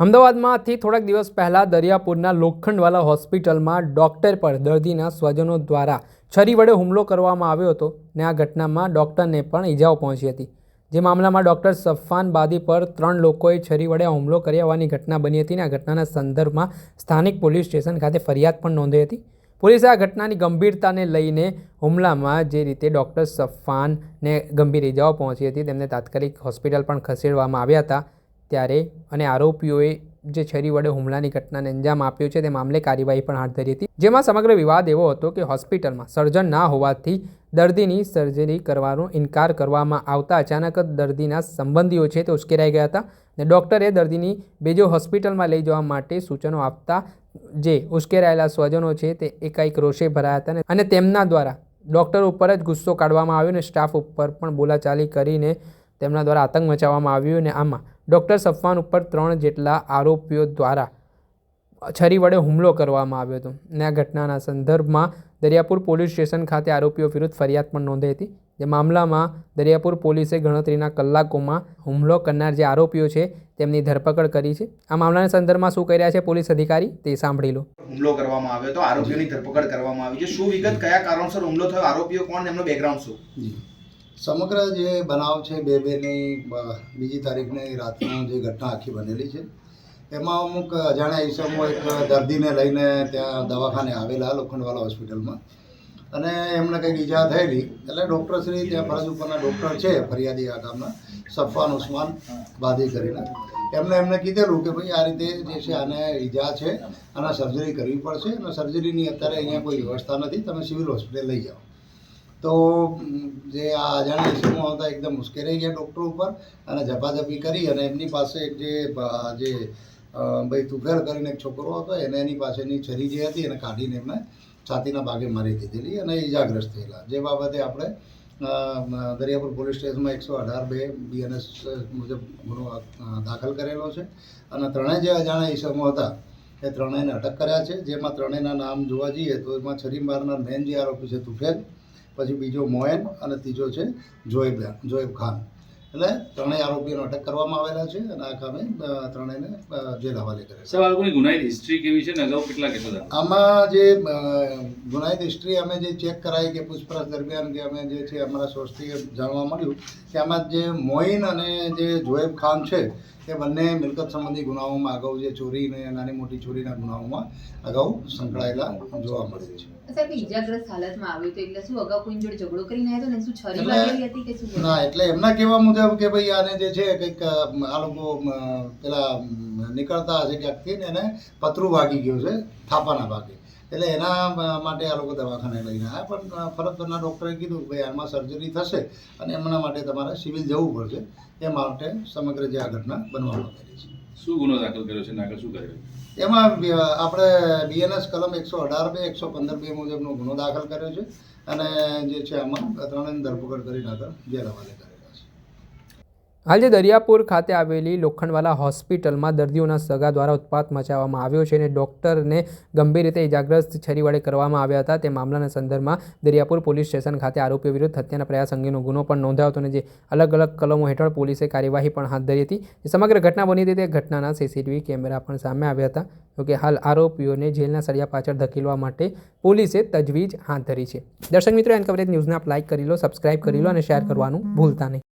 અમદાવાદમાંથી થોડાક દિવસ પહેલાં દરિયાપુરના લોખંડવાલા હોસ્પિટલમાં ડૉક્ટર પર દર્દીના સ્વજનો દ્વારા છરી વડે હુમલો કરવામાં આવ્યો હતો ને આ ઘટનામાં ડૉક્ટરને પણ ઈજાઓ પહોંચી હતી. જે મામલામાં ડૉક્ટર સફાન બાદી પર ત્રણ લોકોએ છરી વડે હુમલો કર્યા હોવાની ઘટના બની હતી ને આ ઘટનાના સંદર્ભમાં સ્થાનિક પોલીસ સ્ટેશન ખાતે ફરિયાદ પણ નોંધી હતી. પોલીસે આ ઘટનાની ગંભીરતાને લઈને હુમલામાં જે રીતે ડૉક્ટર સફાનને ગંભીર ઈજાઓ પહોંચી હતી તેમને તાત્કાલિક હોસ્પિટલ પણ ખસેડવામાં આવ્યા હતા. ત્યારે અને આરોપીઓએ જે છરી વડે હુમલાની ઘટનાને અંજામ આપ્યો છે તે મામલે કાર્યવાહી પણ હાથ ધરી હતી. જેમાં સમગ્ર વિવાદ એવો હતો કે હોસ્પિટલમાં સર્જન ના હોવાથી દર્દીની સર્જરી કરવાનો ઇનકાર કરવામાં આવતા અચાનક જ દર્દીના સંબંધીઓ છે તે ઉશ્કેરાઈ ગયા હતા અને ડૉક્ટરે દર્દીની બેજો હોસ્પિટલમાં લઈ જવા માટે સૂચનો આપતા જે ઉશ્કેરાયેલા સ્વજનો છે તે એકાએક રોષે ભરાયા હતા ને- અને તેમના દ્વારા ડૉક્ટર ઉપર જ ગુસ્સો કાઢવામાં આવ્યો અને સ્ટાફ ઉપર પણ બોલાચાલી કરીને તેમના દ્વારા આતંક મચાવવામાં આવ્યો અને આમાં ડૉક્ટર સફવાન ઉપર ત્રણ જેટલા આરોપીઓ દ્વારા છરી વડે હુમલો કરવામાં આવ્યો હતો. અને આ ઘટનાના સંદર્ભમાં દરિયાપુર પોલીસ સ્ટેશન ખાતે આરોપીઓ વિરુદ્ધ ફરિયાદ પણ નોંધાઈ હતી. જે મામલામાં દરિયાપુર પોલીસે ગણતરીના કલાકોમાં હુમલો કરનાર જે આરોપીઓ છે તેમની ધરપકડ કરી છે. આ મામલાના સંદર્ભમાં શું કહી રહ્યા છે પોલીસ અધિકારી તે સાંભળી લો. હુમલો કરવામાં આવ્યો હતો. આરોપીઓની ધરપકડ કરવામાં આવી છે. શું વિગત કયા કારણસર હુમલો થયો? આરોપીઓ કોણ? એમનો બેકગ્રાઉન્ડ શું? જી. સમગ્ર જે બનાવ છે બે બેની બીજી તારીખની રાતનો જે ઘટના આખી બનેલી છે. એમાં અમુક અજાણ્યા ઈસમો એક દર્દીને લઈને ત્યાં દવાખાને આવેલા લોખંડવાલા હોસ્પિટલમાં. અને એમને કંઈક ઈજા થયેલી, એટલે ડૉક્ટરશ્રી ત્યાં ફરજ ઉપરના ડૉક્ટર છે ફરિયાદી આ ગામના, સફવાન ઉસ્માન બાદી કરીને. એમને એમને કીધેલું કે ભાઈ આ રીતે જે છે આને ઈજા છે, આના સર્જરી કરવી પડશે અને સર્જરીની અત્યારે અહીંયા કોઈ વ્યવસ્થા નથી, તમે સિવિલ હોસ્પિટલ લઈ જાઓ. તો જે આ અજાણ્યા ઇસમો આવતા એકદમ મુશ્કેલાઈ ગયા ડૉક્ટર ઉપર અને ઝપાઝપી કરી અને એમની પાસે એક જે જે ભાઈ તુઘર કરીને એક છોકરો હતો, એને એની પાસેની છરી જે હતી એને કાઢીને એમને છાતીના ભાગે મારી દીધેલી અને ઈજાગ્રસ્ત થયેલા. જે બાબતે આપણે દરિયાપુર પોલીસ સ્ટેશનમાં એકસો અઢાર બે બીએનએસ મુજબ ગુનો દાખલ કરેલો છે અને ત્રણેય જે અજાણ્યા ઈસમો હતા, એ ત્રણેયને અટક કર્યા છે. જેમાં ત્રણેયના નામ જોવા જઈએ તો એમાં છરી મારનાર મેન જે આરોપી છે તુફેલ પછી બીજો મોયન અને ત્રીજો છે જોએબ જોએબ ખાન. એટલે ત્રણેય આરોપીઓને અટક કરવામાં આવેલા છે અને આ કામે ત્રણેયને જેલ હવાલે કરે છે. ગુનાહિત હિસ્ટ્રી કેવી છે ને અગાઉ કેટલા કેટલા આમાં જે ગુનાહિત હિસ્ટ્રી અમે જે ચેક કરાઈ કે પૂછપરછ દરમિયાન કે અમે જે છે અમારા સોર્સથી જાણવા મળ્યું કે આમાં જે મોઇન અને જે જોએબ ખાન છે એ બંને મિલકત સંબંધી ગુનાઓમાં અગાઉ જે ચોરી ને નાની મોટી ચોરીના ગુનાઓમાં અગાઉ સંકળાયેલા જોવા મળે છે. સાહેબ ઈજાગ્રસ્ત હાલતમાં આવ્યું તો એટલે શું અગાઉ કોઈ જોડે ઝઘડો કરીને આવ્યો ને? શું છરી એટલે- હતી કે શું? ના એટલે એમના કહેવા મુજબ કે ભાઈ આને જે છે કંઈક આ લોકો પેલા નીકળતા હશે ક્યાંકથી ને એને પતરું વાગી ગયું છે થાપાના ભાગે. એટલે એના માટે આ લોકો દવાખાને લઈને આવ્યા. પણ અ, ફરજ પરના ડૉક્ટરે કીધું ભાઈ આમાં સર્જરી થશે અને એમના માટે તમારે સિવિલ જવું પડશે. એ માટે સમગ્ર જે આ ઘટના બનવા કરી છે. શું ગુનો દાખલ કર્યો છે આગળ શું કર્યું એમાં આપણે બીએનએસ કલમ એકસો અઢાર બે એકસો પંદર બે મુજબનો ગુનો દાખલ કર્યો છે. અને જે છે આમાં ત્રણેયની ધરપકડ કરીને આગળ જેલ હવાલે કરેલા છે હાલ જે દરિયાપુર ખાતે આવેલી લોખંડવાલા હોસ્પિટલમાં દર્દીઓના સગા દ્વારા ઉત્પાત મચાવવામાં આવ્યો છે અને ડૉક્ટરને ગંભીર રીતે ઇજાગ્રસ્ત છરીવાડે કરવામાં આવ્યા હતા. તે મામલાના સંદર્ભમાં દરિયાપુર પોલીસ સ્ટેશન ખાતે આરોપીઓ વિરુદ્ધ હત્યાના પ્રયાસ અંગેનો ગુનો પણ નોંધાયો હતો અને જે અલગ અલગ કલમો હેઠળ પોલીસે કાર્યવાહી પણ હાથ ધરી હતી. સમગ્ર ઘટના બની હતી તે ઘટનાના સીસીટીવી કેમેરા પણ સામે આવ્યા હતા. જોકે હાલ આરોપીઓને જેલના સળિયા પાછળ ધકેલવા માટે પોલીસે તજવીજ હાથ ધરી છે. દર્શક મિત્રો, એન કવરેજ ન્યૂઝને આપ લાઇક કરી લો, સબસ્ક્રાઇબ કરી લો અને શેર કરવાનું ભૂલતા નહીં.